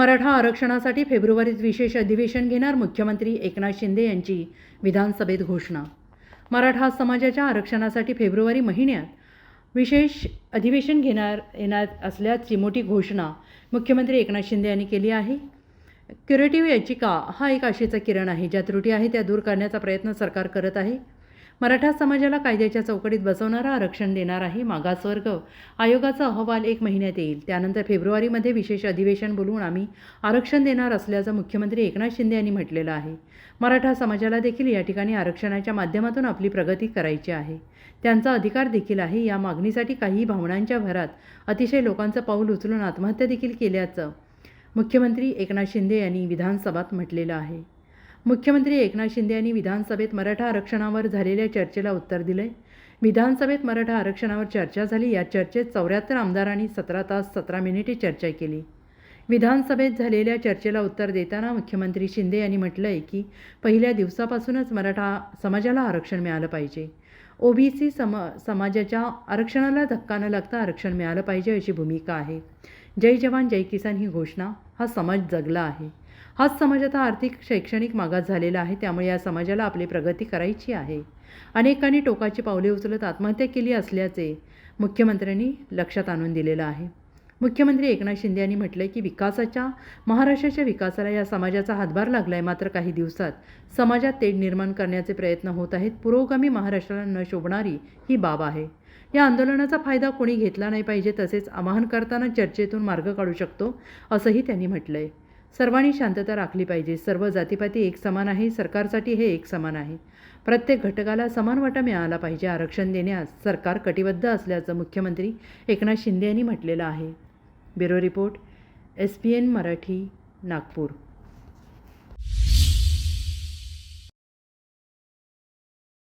मराठा आरक्षणासाठी फेब्रुवारीत विशेष अधिवेशन घेणार मुख्यमंत्री एकनाथ शिंदे यांची विधानसभेत घोषणा. मराठा समाजाच्या आरक्षणासाठी फेब्रुवारी महिन्यात विशेष अधिवेशन घेणार येणार असल्याची मोठी घोषणा मुख्यमंत्री एकनाथ शिंदे यांनी केली आहे. क्युरेटिव्ह याचिका हा एक आशेचा किरण आहे ज्या त्रुटी आहे त्या दूर करण्याचा प्रयत्न सरकार करत आहे. मराठा समाजाला कायद्याच्या चौकटीत बसवणारा आरक्षण देणार आहे मागासवर्ग आयोगाचा अहवाल एक महिन्यात येईल. त्यानंतर फेब्रुवारीमध्ये विशेष अधिवेशन बोलवून आम्ही आरक्षण देणार असल्याचं मुख्यमंत्री एकनाथ शिंदे यांनी म्हटलेलं आहे. मराठा समाजाला देखील या ठिकाणी आरक्षणाच्या माध्यमातून आपली प्रगती करायची आहे. त्यांचा अधिकार देखील आहे. या मागणीसाठी काही भावनांच्या भरात अतिशय लोकांचं पाऊल उचलून आत्महत्या देखील केल्याचं मुख्यमंत्री एकनाथ शिंदे यांनी विधानसभात म्हटलेलं आहे. मुख्यमंत्री एकनाथ शिंदे यांनी विधानसभेत मराठा आरक्षणावर झालेल्या चर्चेला उत्तर दिले विधानसभेत मराठा आरक्षणावर चर्चा झाली या चर्चेत चौऱ्याहत्तर आमदारांनी सतरा तास सतरा मिनिटे चर्चा केली. विधानसभेत झालेल्या चर्चेला उत्तर देताना मुख्यमंत्री शिंदे यांनी म्हटलं आहे की पहिल्या दिवसापासूनच मराठा समाजाला आरक्षण मिळालं पाहिजे. ओबीसी सम समाजाच्या आरक्षणाला धक्का न लागता आरक्षण मिळालं पाहिजे अशी भूमिका आहे. जय जवान जय किसान ही घोषणा. हा समाज जगला आहे. हाच समाज आता आर्थिक शैक्षणिक मागास झालेला आहे. त्यामुळे या समाजाला आपली प्रगती करायची आहे. अनेकांनी टोकाची पावले उचलत आत्महत्या केली असल्याचे मुख्यमंत्र्यांनी लक्षात आणून दिलेलं आहे. मुख्यमंत्री एकनाथ शिंदे यांनी म्हटलं की विकासाच्या महाराष्ट्राच्या विकासाला या समाजाचा हातभार लागला आहे मात्र काही दिवसात समाजात तेढ निर्माण करण्याचे प्रयत्न होत आहेत. पुरोगामी महाराष्ट्राला न शोभणारी ही बाब आहे. या आंदोलनाचा फायदा कोणी घेतला नाही पाहिजे तसेच आवाहन करताना चर्चेतून मार्ग काढू शकतो असंही त्यांनी म्हटलं आहे सर्वांनी शांतता राखली पाहिजे. सर्व जातीपाती एक समान आहे. सरकारसाठी हे एक समान आहे. प्रत्येक घटकाला समान वाटा मिळाला पाहिजे. आरक्षण देण्यास सरकार कटिबद्ध असल्याचं मुख्यमंत्री एकनाथ शिंदे यांनी म्हटलेलं आहे. Bureau report S P N Marathi Nagpur.